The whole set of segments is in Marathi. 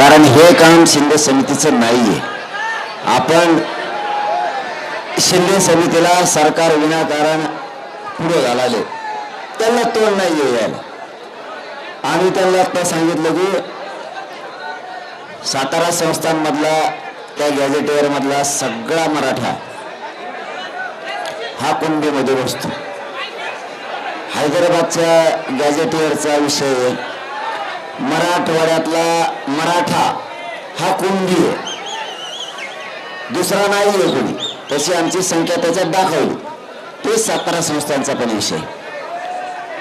कारण हे काम शिंदे समितीचं नाहीये. आपण शिंदे समितीला सरकार विनाकारण पुढे घालाले त्यांना तोंड नाही यायला. आम्ही त्यांना आता सांगितलं की सातारा संस्थांमधला त्या गॅझेटेअर मधला सगळा मराठा हा कुंडीमध्ये बसतो. हैदराबादच्या गॅझेटेअरचा विषय आहे. मराठवाड्यातला मराठा हा कुंडी आहे. दुसरा नाही आहे कोणी. तशी आमची संख्या त्याच्यात दाखवली. ते सातारा संस्थांचा पण विषय.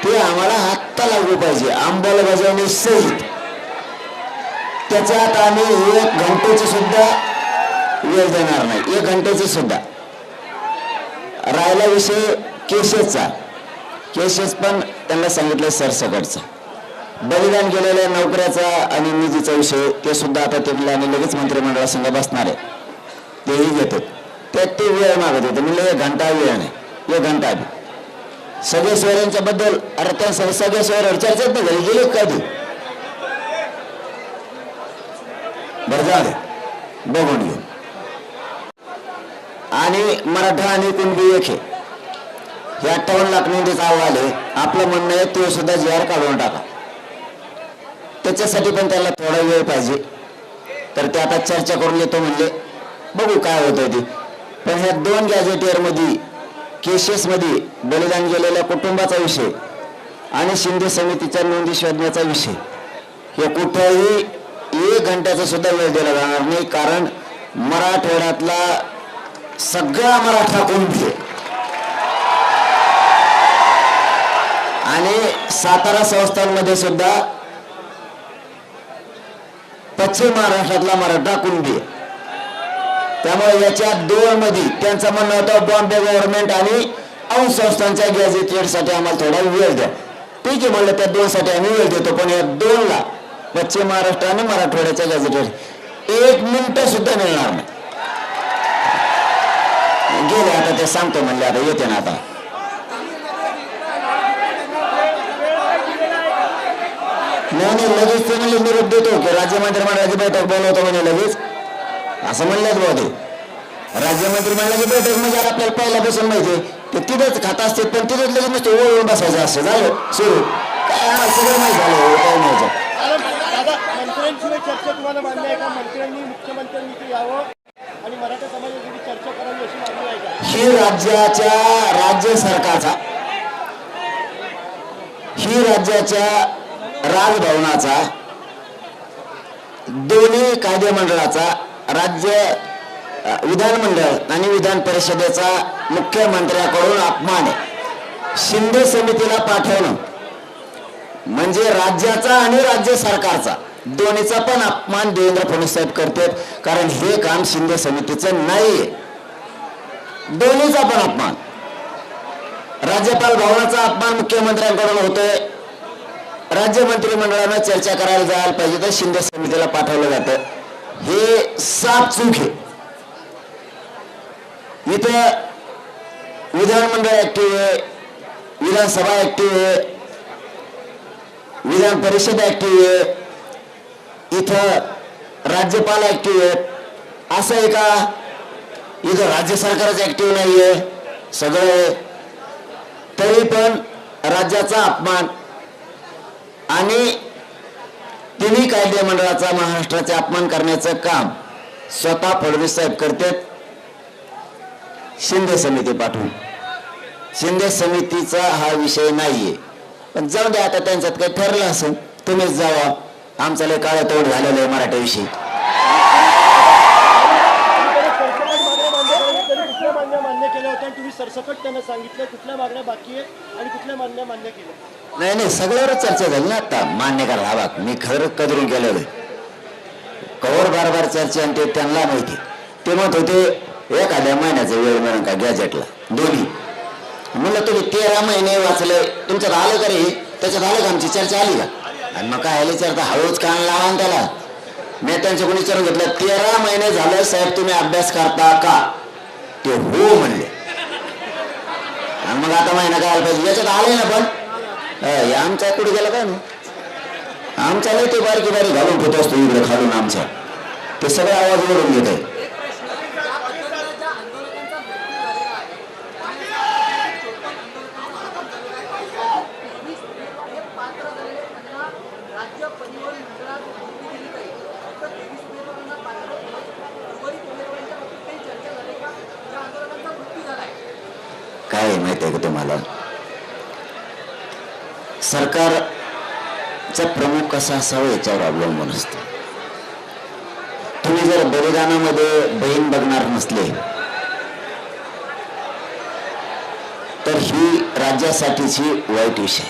ते आम्हाला हात्ता लागू पाहिजे. अंमलबजावणी सहित. त्याच्यात आम्ही एक घंटेची सुद्धा वेळ देणार नाही. एक घंटेची सुद्धा. राहिला विषय केसेसचा केसेस पण त्यांना सांगितलं सरसकटचा. बलिदान केलेल्या नोकऱ्याचा आणि निधीचा विषय ते सुद्धा आता ते आणि लगेच मंत्रिमंडळासंघ बसणार आहे. तेही घेतात. त्यात ते वेळ मागत होते म्हणलं एक घंटा वेळ नाही. एक घंटा आधी सगळे सोयऱ्यांच्या बद्दल अरे त्या सगळ्या सोयऱ्यावर चर्चाच नाही झाली गेले कधी बरं जाऊ बघून घेऊ. आणि मराठा आणि कुणबी एक आहे. हे अठ्ठावन्न लाख निधीचा अहवाल आहे. आपलं म्हणणं आहे ते सुद्धा जी आर काढून टाका. त्याच्यासाठी पण त्याला थोडा वेळ पाहिजे. तर ते आता चर्चा करून येतो म्हणले बघू काय होतंय ते. पण ह्या दोन गॅझेटियरमध्ये केसेस मध्ये बलिदान गेलेल्या कुटुंबाचा विषय आणि शिंदे समितीच्या नोंदी शोधण्याचा विषय हे कुठेही एक घंट्याचा सुद्धा वेळ दिला जाणार नाही कारण मराठवाड्यातला सगळा मराठा कुंभी आणि सातारा संस्थांमध्ये सुद्धा पश्चिम महाराष्ट्रातला मराठा कुणबी. त्यामुळे याच्या दोन मध्ये त्यांचं म्हणणं होतं बॉम्बे गव्हर्नमेंट आणि अंश संस्थांच्या गॅझेटेडसाठी आम्हाला थोडा वेळ द्या. ठीक आहे म्हणलं त्या दोन साठी आम्ही वेळ देतो पण या दोनला पश्चिम महाराष्ट्र आणि मराठवाड्याच्या गॅझेटेड एक मिनिट सुद्धा मिळणार नाही. गेले आता ते सांगतो म्हणले आता येते ना आता. नाही लगेच ते म्हणले निरोप देतो की राज्य मंत्रिमंडळाची बैठक बोलवतो म्हणे लगेच. असं म्हणलेच बुवा ते. राज्य मंत्रिमंडळाची बैठक म्हणजे आपल्याला पहिल्यापासून माहिती ते तिथंच खात असते पण तिथंच लगेच नुसते ओळून बसायचं असं झालं सुरू. काय सगळं माहिती झालं काय मंत्र्यांशिवाय चर्चा तुम्हाला मान्य आहे का? मंत्र्यांनी मुख्यमंत्र्यांनी इथे यावं आणि मराठा समाजासाठी चर्चा करावी अशी मागणी आहे का? ही राज्याच्या राज्य सरकारचा ही राज्याच्या राजभवनाचा दोन्ही कायदे मंडळाचा राज्य विधानमंडळ आणि विधान परिषदेचा मुख्यमंत्र्याकडून अपमान आहे. शिंदे समितीला पाठवणं म्हणजे राज्याचा आणि राज्य सरकारचा दोन्हीचा पण अपमान देवेंद्र फडणवीस साहेब करतात कारण हे काम शिंदे समितीचं नाहीये दोन्हीचा पण अपमान. राज्यपाल भवनाचा अपमान मुख्यमंत्र्यांकडून होतोय. राज्य मंत्रिमंडळानं चर्चा करायला जायला पाहिजे तर शिंदे समितीला पाठवलं जातं. हे साफ चूक आहे. इथं विधानमंडळ ऍक्टिव्ह आहे. विधानसभा ऍक्टिव्ह आहे. विधान परिषद ऍक्टिव्ह आहे. इथं राज्यपाल ऍक्टिव्ह आहेत. असं आहे का? इथं राज्य सरकारच ऍक्टिव्ह नाहीये. सगळं तरी पण राज्याचा अपमान आणि तिन्ही कायदे मंडळाचा महाराष्ट्राचे अपमान करण्याचं काम स्वतः फडणवीस साहेब करतात. शिंदे समिती पाठवून. शिंदे समितीचा हा विषय नाहीये. पण जाऊ द्या आता त्यांच्यात काही ठरलं असेल तुम्हीच जावा. आमचा लय काळ तोड झालेलं आहे मराठ्याविषयी सरसकट मागण्या मान्य केल्या तरी कुठल्या मागण्या मान्य केल्या होत्या आणि तुम्ही सरसकट त्यांना सांगितलं कुठल्या मागण्या बाकी आहेत आणि कुठल्या मागण्या मान्य केल्या. नाही नाही सगळ्यावरच चर्चा झाली ना आता. मान्य करा हा बाग मी खरं कदरून गेलेलो आहे. कवर बार बार चर्चा आणि ते त्यांना माहिती. ते म्हणत होते एखाद्या महिन्याचा वेळ मिळून का गॅजेटला दोन्ही. म्हणलं तुम्ही तेरा महिने वाचले. तुमच्यात आलं का रे त्याच्यात आलं का आमची चर्चा? आली का? आणि मग काय आली चर्चा? हळूच कान लावा त्याला. मी त्यांच्याकडून विचारून घेतलं? तेरा महिने झालं साहेब तुम्ही अभ्यास करता का? ते हो म्हणले. आणि मग आता महिना काय पाहिजे? याच्यात आलंय ना पण. आमचा कुठे गेला काय ना आमचा नाही ते बारकी बारीक घालून होत असतो इकडे खालून आमच्या ते सगळे आवाज ओढून घेत आहे राज्य परिवहन मंडळात नोंदणी केली जाईल फक्त तेवीस उमेदवारांना पात्र उर्वरित उमेदवारांच्या बाबतीत काही चर्चा झाली का या आंदोलनाचा मृत्यू झालाय काय आहे माहिती आहे का तुम्हाला? सरकारचा प्रमुख कसा असावा याच्यावर अवलंबून असतं. तुम्ही जर बलिदानामध्ये बहीण बघणार नसले तर ही राज्यासाठीची वाईट विषय.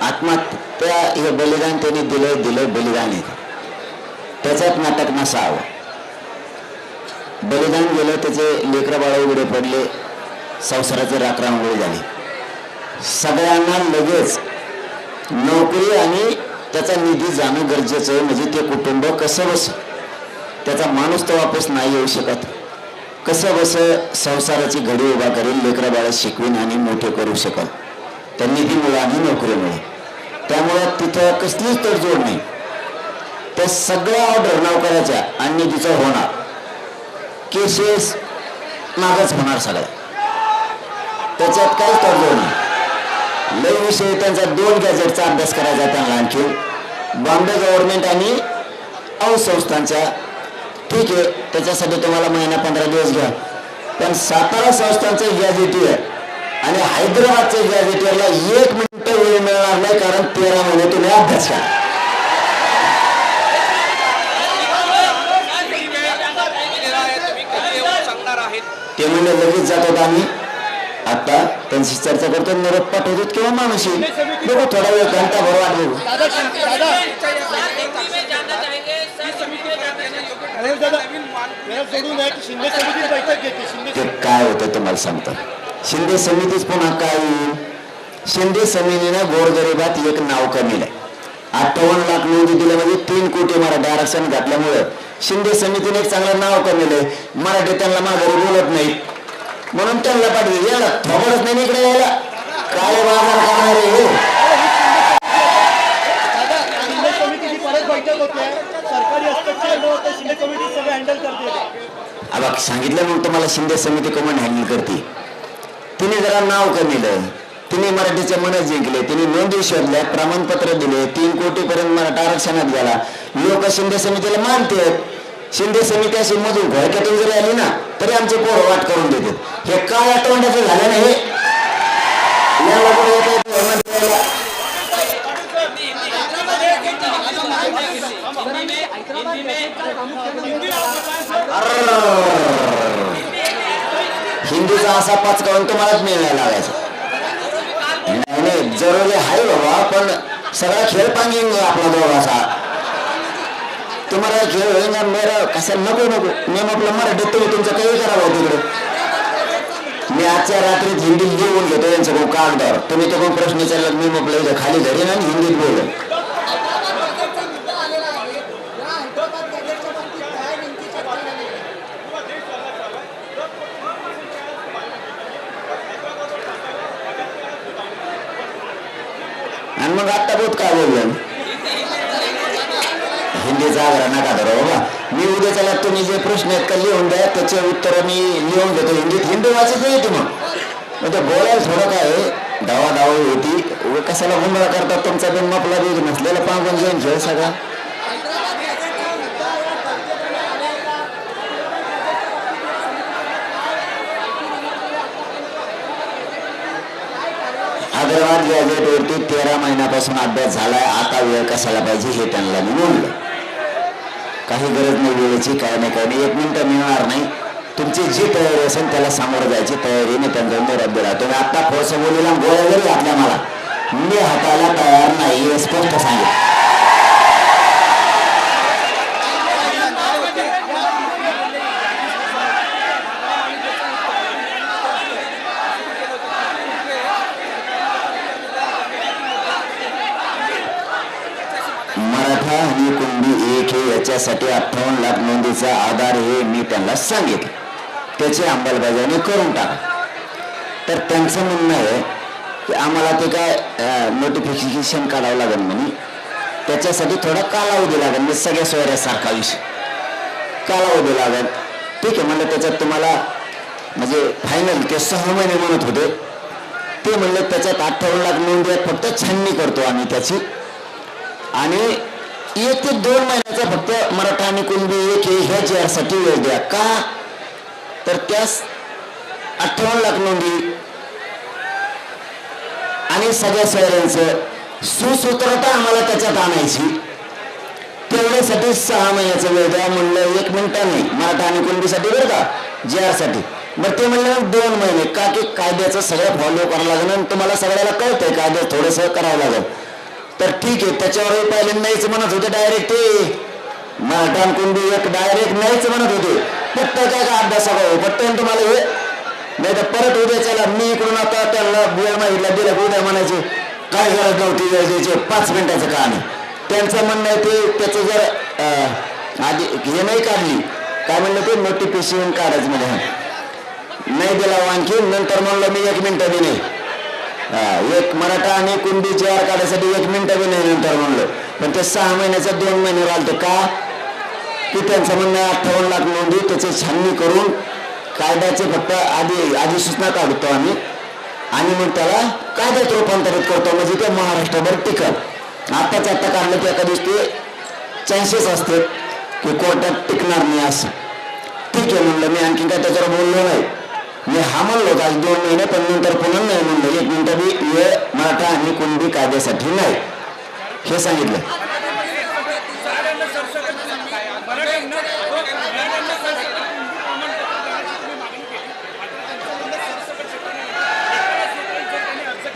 आत्महत्या हे बलिदान त्यांनी दिलं दिलं बलिदान आहे. त्याच्यात नाटक नसावं. बलिदान गेलं त्याचे लेकरं बाळ उघडे पडले संसाराची राखरांगोळी झाली. सगळ्यांना लगेच नोकरी आणि त्याचा निधी जाणं गरजेचं आहे. म्हणजे ते कुटुंब कसं बस? त्याचा माणूस तर वापस नाही येऊ शकत. कसं बस? संसाराची घडी उभा करेल लेकरं बाळा शिकवीन आणि मोठे करू शकल. त्या निधीमुळे आणि नोकरीमुळे. त्यामुळं तिथं कसलीच तडजोड नाही. त्या सगळ्या ऑर्डर नोकऱ्याच्या आणि निधीचं होणार. केसेस मागच होणार सगळ्या. त्याच्यात काहीच तडजोड नाही लय विषय त्यांचा दोन गॅजेटचा अभ्यास करायचा त्यांना आणखी. बॉम्बे गव्हर्नमेंट आणि संस्थांच्या ठीक आहे त्याच्यासाठी तुम्हाला महिना पंधरा दिवस घ्या. पण सातारा संस्थांचं गॅजेटियर आणि हैदराबादच्या गॅजेटियरला एक मिनिट वेळ मिळणार नाही कारण तेरा महिने तुम्ही अभ्यास करा. ते म्हणजे लगेच जातात आम्ही. आता त्यांची चर्चा करतो निरोप पाठवतो किंवा माणूस येईल. बघू थोडा वेळ घंटा भर वाट बघू. ते काय होतं तुम्हाला सांगतात शिंदे समितीच पुन्हा काय शिंदे समितीनं गोरगरिबात एक नाव कमी अठ्ठावन्न लाख नोंदी दिल्या म्हणजे तीन कोटी मराठी आरक्षण घातल्यामुळं शिंदे समितीने एक चांगलं नाव कमीलंय मराठी त्यांना माघारी बोलत नाही म्हणून त्यांना पाठवले याला. थोबडच नाही इकडे यायला? काय बाजार करणार आहे न आता सांगितलं मग तुम्हाला शिंदे समिती कमन हँडल करते. तिने जरा नाव कमीलं तिने मराठीचे मन जिंकले. तिने नोंदी शोधल्या प्रमाणपत्र दिले. तीन कोटी पर्यंत मराठा आरक्षणात गेला. लोक शिंदे समितीला मानतात. शिंदे समिती अशी मधून घोडक्यातून जरी आली ना तरी आमचे पोरं वाट करून देतात. हे काय आठवड्याचं झालं नाही हे? हिंदीचा असा पाच काऊन तुम्हालाच मिळणार लागायचा. नाही नाही जरुरी आहे बाबा पण सगळा खेळ पांगिंग आपला दोघाचा. तुम्हाला खेळ होईल मेरा कसं नको नको. मी म्हटलं मराठीत तुम्ही तुमचं काही करावं तिकडे. मी आजच्या रात्रीत हिंदीत लिहून घेतो यांचं कागदावर. तुम्ही तो प्रश्न विचारला मी म्हटलं इथं खाली धरीन आणि हिंदीत बोल. आणि मग आता बोध काय बोलूया हिंदीचा नका धरा बाबा मी उद्या त्याला तुम्ही जे प्रश्न आहेत का लिहून द्या त्याचे उत्तर मी लिहून घेतो. हिंदीत हिंदी वाचत येते मग मग बोलायला थोडं काय धावा धावा होती. कशाला गुंडळा करतात? तुमचा बिन मपला बी नसलेला पांगून जाईन खेळ सगळा. हैदराबाद गॅजेटचा गॅजेटवरती तेरा महिन्यापासून अभ्यास झालाय. आता वेळ कशाला पाहिजे हे त्यांना मी म्हणलं काही गरज नाही वेळेची काय नाही काय नाही. एक मिनिट मिळणार नाही. तुमची जी तयारी असेल त्याला सामोरं जायची तयारी मी त्यांचा निरोप दिला तुम्ही आता फोर्स बोलीला गोळ्या जरी घातल्या मला. मी हाताला तयार नाही हे स्पष्ट सांगितलं त्याच्यासाठी अठ्ठावन्न लाख नोंदीचा आधार हे मी त्यांना सांगितलं. त्याची अंमलबजावणी करून टाका. तर त्यांचं म्हणणं आहे की आम्हाला ते काय नोटिफिकेशन काढावं लागेल म्हणे. त्याच्यासाठी थोडा कालावधी लागेल. म्हणजे सगळ्या सोयऱ्यासारखा विषय. कालावधी लागेल. ठीक आहे म्हणलं त्याच्यात तुम्हाला म्हणजे फायनल ते सहा महिने म्हणत होते. ते म्हणलं त्याच्यात अठ्ठावन्न लाख नोंदी फक्त छाननी करतो आम्ही त्याची. आणि एक ते दोन महिन्याचा फक्त मराठा आणि कुणबी एक ह्या JR वेळ द्या. का? तर त्यास अठ्ठावन्न लाख नोंदी. आणि सगळ्या सोयऱ्यांचं सुसूत्रता आम्हाला त्याच्यात आणायची. तेवढ्यासाठी सहा महिन्याचा वेळ द्या म्हणलं एक मिनिटा नाही मराठा आणि कुणबीसाठी बरं का? जे आर बरं ते म्हणलं दोन महिने. का की कायद्याचं सगळं फॉलो करावं लागेल आणि तुम्हाला सगळ्याला कळतंय कायद्यात थोडंसं करावं लागेल. तर ठीक आहे त्याच्यावर पहिले नाहीच म्हणत होते डायरेक्ट ते. मराठा आणि एक डायरेक्ट नाहीच म्हणत होते. फक्त काय का अभ्यास हो पटकन तुम्हाला हे नाही तर परत उद्या चला मी इकडून आता त्याला वेळ मागितला दिला उद्या म्हणायचे काय गरज नव्हती वेळ पाच मिनिटाचं काम आहे. त्यांचं म्हणणं आहे ते त्याचं जर आधी हे नाही काढली काय म्हणलं ते नोटिफिकेशन काढायचं म्हणजे नाही दिला हो आणखी नंतर म्हणलं मी एक मिनिटं दिले. एक मराठा आणि कुंडी चेअर काढायसाठी एक मिनिटं बी नाही नंतर म्हणलं. पण ते सहा महिन्याचा दोन महिने राहिलं का? की त्यांचं म्हणणं अठ्ठावन्न लाख नोंदी त्याची छाननी करून कायद्याचे फक्त आधी अधिसूचना काढतो आम्ही. आणि मग त्याला कायद्यात रूपांतरित करतो म्हणजे ते महाराष्ट्रभर टिकत आताच आता काढलं की एका दिवशी ते चान्सेस असते की कोर्टात टिकणार नाही असं. ठीक आहे म्हणलं मी आणखी काय त्याच्यावर बोललो नाही. मी हा म्हणलो आज दोन महिने पण नंतर पुन्हा नाही म्हणलं. एक मिनिटं बी वेळ मराठा आणि कुणबी कायद्यासाठी नाही. हे सांगितलं.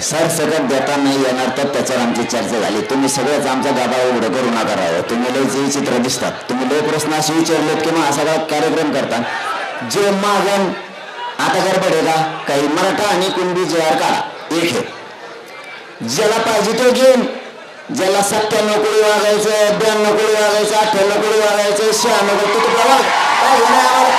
सर सगळं देता नाही येणार तर त्याच्यावर आमची चर्चा झाली. तुम्ही सगळंच आमचा गाभा उघडं करू नका राहावं तुम्ही लय जे चित्र दिसतात. तुम्ही लय प्रश्न असे विचारलेत किंवा असा कार्यक्रम करता? जे मागण आता गडबड पडेगा का? काही मराठा आणि कुणबी जे आर काढा. एक हे ज्याला पाहिजे तो घेईन ज्याला सत्त्याण्णव कोळी वागायचं ब्याण्णव कोळी वागायचं अठ्ठ्याण्णव कोळी वागायचं शहाण्णव कोळी तो तुला वाग काय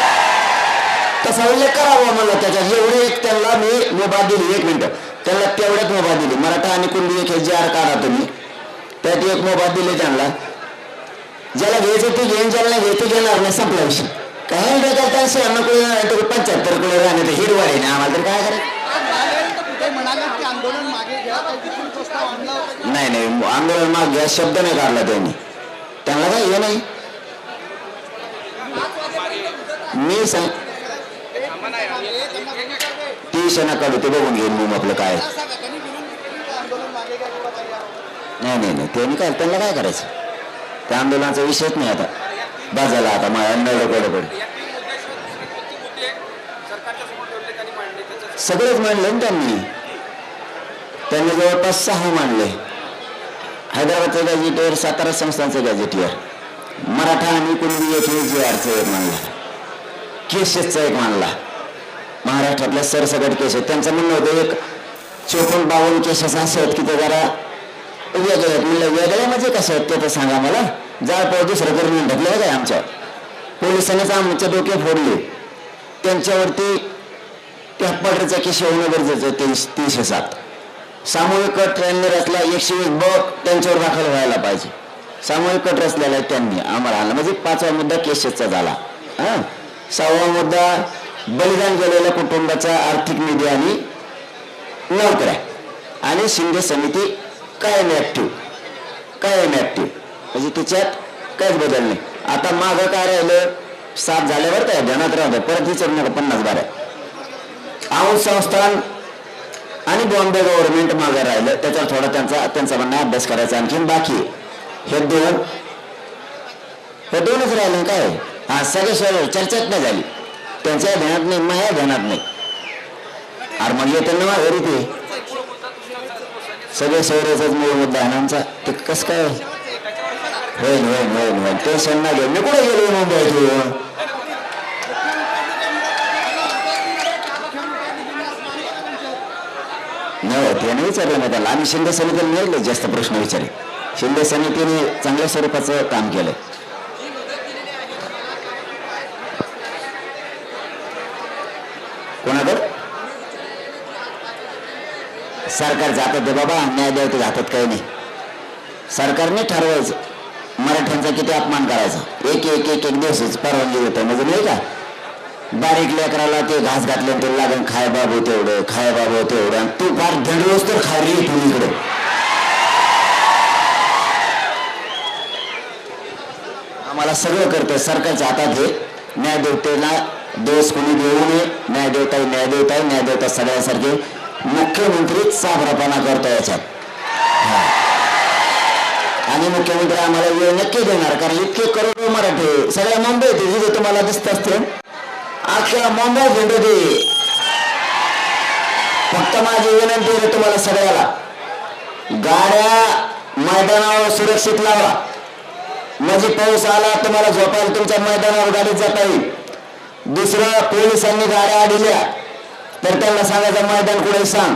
तसा उल्लेख करावा मला त्याच्या एवढी एक त्यांना मी मुभा दिली. एक मिनिट. त्यांना तेवढ्यात मुभा दिली. मराठा आणि कुणबी एक जे आर काढा तुम्ही. त्यात एक मुभा दिली त्यांना. ज्याला घ्यायचं ते घेऊन ज्याला नाही घ्यायचं घेणार नाही. संपला विषय. काय डोक्यात शहाण्णव कोळी नाही पंच्याहत्तर कोळी राहणे तर हिरवा आहे ना आम्हाला तर काय करायचं? नाही नाही आंदोलन माग घ्या शब्द नाही काढला त्यांनी. त्यांना काय हे नाही? मी सांग ती क्षणा काढू ते बघून घेईन मग आपलं काय. नाही नाही नाही त्यांनी काय त्यांना काय करायचं? त्या आंदोलनाचा विषयच नाही आता. बाजाला आता माझ्या पड सगळेच मांडले ना त्यांनी. त्यांनी जवळपास सहा मांडले. हैदराबादचं गॅजेटियर सातारा संस्थांचं गॅजेटियर मराठा आणि कुणबी एक जे आरचं एक मांडला केसेसचा एक मांडला महाराष्ट्रातल्या सरसकट केस आहेत त्यांचं म्हणणं होतं एक चोपन्न बावन्न केसेस असे आहेत की ते जरा वेगळे आहेत. म्हणलं वेगळे म्हणजे कसे आहेत ते तर सांगा मला. जाळपोळ दुसरं करून ढकलं काय आमच्या. पोलिसांनीच आमच्या डोके फोडले. त्यांच्यावरती त्या पडरेचा केस होणं गरजेचं आहे तेवीस तीनशे सात. सामूहिक कट ट्रेनने रचला एकशे वीस ब त्यांच्यावर दाखल व्हायला पाहिजे. सामूहिक कट रचलेला आहे त्यांनी आम्हाला आणला म्हणजे पाचवा मुद्दा केसेसचा झाला. हा? सहावा मुद्दा बलिदान केलेल्या कुटुंबाचा आर्थिक निधी आणि नोकऱ्या. आणि शिंदे समिती कायम ॲक्टिव्ह कायम ॲक्टिव्ह म्हणजे तिच्यात काहीच बदल नाही. आता मागं काय राहिलं? सात झाल्यावर काय ध्यानात राहतं परत विचारू नका पन्नास बारा. औंध संस्थान आणि बॉम्बे गव्हर्नमेंट मागे राहिलं. त्याच्यावर थोडा त्यांचा त्यांचा म्हणणं अभ्यास करायचा आणखीन बाकी हे दोन हे दोनच राहिले काय? हा सगळे सगळे चर्चाच नाही झाली. त्यांच्या ध्यानात नाही माझ्या ध्यानात नाही. अरे मग त्यांना ना घरी ते सगळे सौरेचाच मूळ मुद्दा आहे आमचा. ते कसं काय? होईल होईल होईल होईल टेन्शन नाही घेऊ मी कुठे गेलो मुंबई तू नाही ते नाही विचारलं नाही त्याला आम्ही शिंदे समितीला नाही जास्त प्रश्न विचारे शिंदे समितीने चांगल्या स्वरूपाचं काम केलं कोणाकडं सरकार जातात ते बाबा न्याय द्यावं ते जातात काही नाही सरकारने ठरवायचं मराठ्यांचा किती अपमान करायचा? एक एक एक एक दिवसच परवानगी होतं म्हणजे नाही का? बारीक लेकराला ते घास घातले ते लागेल खाय बाबू तेवढं खाय बाबू तेवढं. आणि तू फार धडलोस तर खाय रे इकडे. आम्हाला सगळं करतं सरकारच्या हातात हे न्यायदेवतेला दोष कोणी देऊ नये. न्यायदेवता न्याय न्यायदेवता न्याय न्यायदेवता सगळ्यासारखे मुख्यमंत्रीच साबरापणा करतो याच्यात. आणि मुख्यमंत्री आम्हाला वेळ नक्की देणार कारण इतके करोडो मराठी सगळ्या मुंबईत जिथे तुम्हाला दिसत असते अख्ख्या मुंबई झेंडू दे. फक्त माझी विनंती आहे तुम्हाला सगळ्याला गाड्या मैदानावर सुरक्षित लावा. म्हणजे पाऊस आला तुम्हाला झोपायला तुमच्या मैदानावर गाडीत जाता येईल. दुसरं पोलिसांनी गाड्या आडल्या तर त्यांना सांगायचं मैदान कुठे सांग.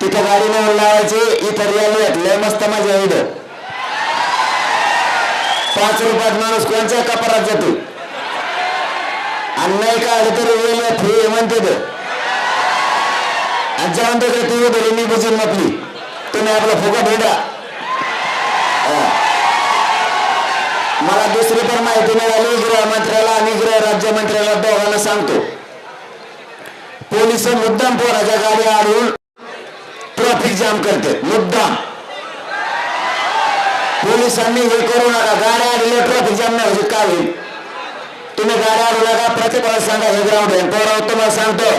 तिथं गाडी नेऊन लावायची इथं रेल्वेत लय मस्त माझ्या इथं. पाच रुपयात माणूस कोणत्या कपारात जातो? आणि नाही का आलं तर रेल्वे फ्री म्हणते ते. आणि जेवण तिकडे ती उभे मी बुजून म्हटली. तुम्ही आपला फुकट भेटा मला दुसरी पण माहिती मिळाली गृहमंत्र्याला आणि गृह राज्यमंत्र्याला दोघांना सांगतो. पोलीस मुद्दाम पोराच्या गाडी आढळून ट्रॅफिक जाम करते मुद्दाम. पोलिसांनी हे करू नका. गाड्या आडले ट्रॅफिक जाम नाही म्हणजे काय होईल? तुम्ही गाड्या आडू नका. प्रत्येकाला सांगा हे ग्राउंड आहे. पोरा तुम्हाला सांगतो.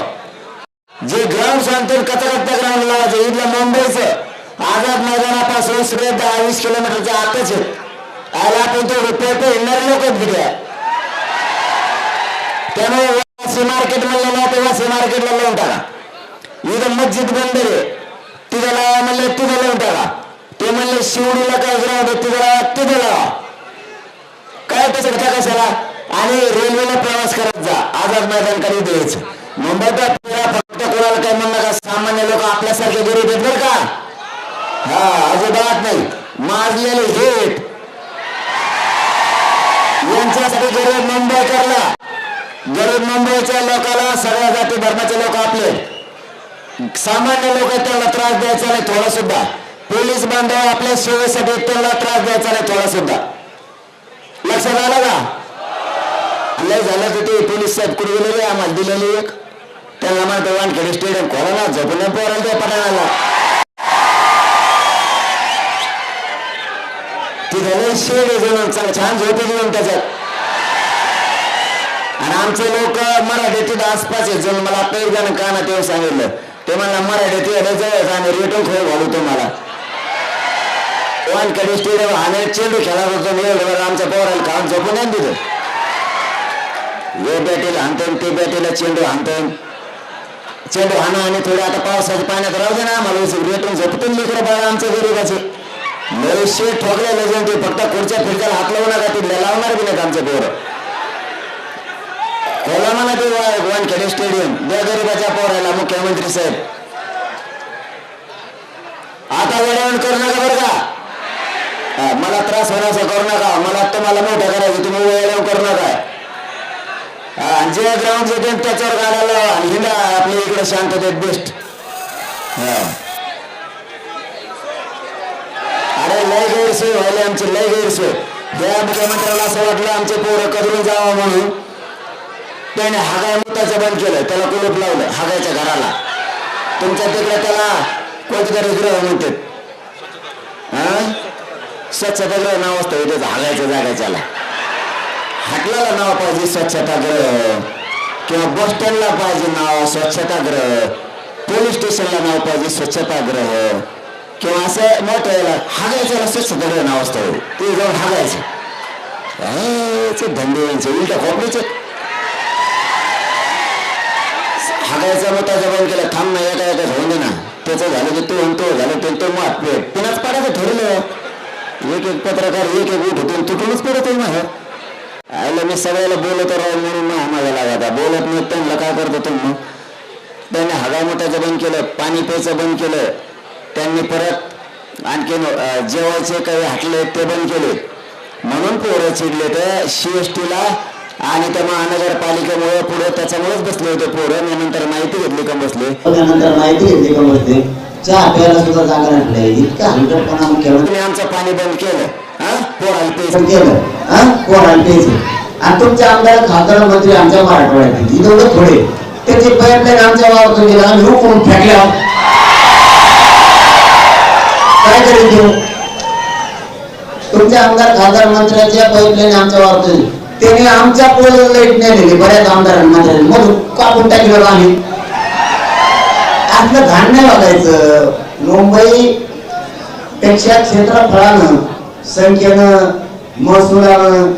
जे ग्राउंड सांगते कचऱ्यात ग्राउंड लावायचं. इथलं मुंबईचं आझाद मैदानापासून सगळे दहा वीस किलोमीटरच्या आतच आहे. आला आपण तो रुपये पे येणारे लोक दिल्या त्यामुळे वासी मार्केट म्हणलं ना ते वासी मार्केटला लावून टाका. इथं मस्जिद बंदर आहे. तिथं लावा म्हणलं तिथं लावून टाका. ते म्हणले शिवडीला काय ग्राउंड आहे तिथं लावा तिथं काय त्याचं घ्या कशाला? आणि रेल्वेला प्रवास करत जा. आझाद मैदान कधी द्यायचं मुंबईत फक्त कोणाला काय म्हणणं का सामान्य लोक आपल्यासारखे गरीब आहेत बरं का. हा अजिबात नाही. माजलेले हेट यांच्यासाठी गरीब मुंबईकरला. गरीब मुंबईच्या लोकाला सगळ्या जाती धर्माचे लोक आपले. सामान्य लोक आहेत त्यांना त्रास द्यायचा नाही थोडा सुद्धा. पोलीस बांधव आपल्या सेवेसाठी त्यांना त्रास द्यायचा नाही थोडा सुद्धा. लक्षात आलं का? लय झालं तर ते पोलीस साहेब कुठे गेलेले? आम्हाला दिलेले एक. त्यांना म्हणतो वानखेडे स्टेडियम कोणाला ना झोपून पोराला त्या पठाणाला तिथे लय शेड छान झोपे जेवण त्याच्यात. आणि आमचे लोक मराठी तिथं आसपास आहेत. जण मला आता एक जण कानात येऊन सांगितलं. ते म्हणा मराठी तिथे जवळ आणि रेटो खेळ घालू तुम्हाला. वानकडे स्टेडियम आणि चेंडू खेळत होतो मी एवढं आमच्या पोराला काम झोपून नाही तिथं हे बॅटीला हाणतो ते बॅटीला चेंडू हाणतो. चेंडू हाणं आणि थोडे आता पावसाच्या पाण्यात राहू दे ना आम्हाला रेटून झोपतून लेकरं बाळा आमच्या गरीबाचे. लयशे ठोकलेले लजन ते फक्त खुर्च्या फिरच्याला हात लावू नका ते लावणार बी नाहीत आमचे पोरं. खोला म्हणा ते वा- वानखेडे स्टेडियम द्या गरीबाच्या पोरायला मुख्यमंत्री साहेब आता वेळेवर करू नका बरं का हा, मला त्रास होण्याचा करू नका. मला तुम्हाला मोठं करायचं. तुम्ही वेळेवर करू नका. आणि जे ग्राउंड जे देईन त्याच्यावर काढायला लावा. आणि हिंडा आपल्या इकडे शांततेत बेस्ट अरे लय गैरसोय व्हायला आमची लय गैरसोय. त्या मुख्यमंत्र्याला असं वाटलं आमचे पोरं कदरून जावं म्हणून. त्याने हागाय मुताचं बंद केलं. त्याला कुलूप लावलं हागायच्या घराला. तुमच्या तिकडे त्याला कोणतरी ग्रह म्हणतात. हा? स्वच्छतागृह नाव असतं इथे हागायच्या जागाच्याला हाटलाला नाव पाहिजे स्वच्छतागृह किंवा बस स्टँडला पाहिजे नाव स्वच्छतागृह पोलीस स्टेशनला नाव पाहिजे स्वच्छतागृह किंवा असं मोठं याला हागायचं स्वच्छतागृह नाव असतं. ते जाऊन हागायचं. धंदे यांचे उलट खोपडीचे. हागायचा मोठा जबान केला थांब ना एका एका होऊन दे ना. त्याचं झालं की तो म्हणतो झालं ते तो मग पुण्याच पाडायचं ठरलं एक एक पत्रकार एक एक उठ होतो तुटूनच पडत आहे ना आयला मी सगळ्याला बोलत राहून म्हणून ना माझ्या लागायचा बोलत नाही त्यांना काय करतो तुम्ही मग? त्यांनी हगामताचं बंद केलं पाणी प्यायचं बंद केलं. त्यांनी परत आणखीन जेवायचे काही हाटले ते बंद केले. म्हणून पोरं चिडले तर सीएसटीला आणि त्या महानगरपालिकेमुळे पुढे त्याच्यामुळेच बसले होते पोरं. मी नंतर माहिती घेतली का बसले? नंतर माहिती घेतली का बसले? चहा प्यायला सुद्धा जागा नसल्या इतका हलकटपणा मुख्यमंत्री तुम्ही आमचं पाणी बंद केलं हा? पोराला पैसे केलं. हा? प्यायचं आणि तुमचे आमदार खासदार मंत्री आमच्या मराठवाड्यात. एवढे थोडे. त्याचे पाईपलाईन आमच्या वावरतून गेला आम्ही हुकून फेकल्या. काय करेल देऊ. तुमचे आमदार खासदार मंत्र्याच्या पाईपलाईन आमच्या वावरतून त्याने आमच्या पोल लाइट नाही दिली. बऱ्याच आमदारांना मंत्र्यांनी मग कापून टाकलं आम्ही. आपलं घाण नाही वागायचं. मुंबई पेक्षा क्षेत्रफळानं संख्येनं महसुलानं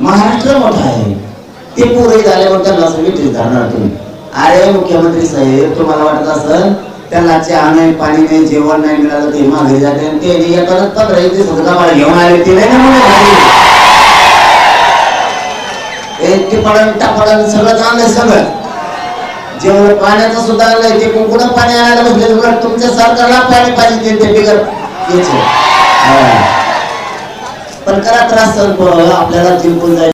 महाराष्ट्र मोठा आहे. ते पुरे झाल्यावर त्यांना असं विठीस तुम्ही. अरे मुख्यमंत्री साहेब तुम्हाला वाटत असेल त्याला चहा नाही पाणी नाही जेवण नाही मिळालं ते मागे जाते आणि ते परत पंधरा एक दिवस मला घेऊन आले. ते नाही ना म्हणून घरी. ते टापडण सगळं चांगलं सगळं. जेवढं हो, पाण्याचं सुद्धा आणलंय ते कुंकुण पाणी आणायला बसले उलट तुमच्या सरकारला पाणी पाहिजे ते- बिगर. पण करा त्रास सर आपल्याला जिंकून जायचं.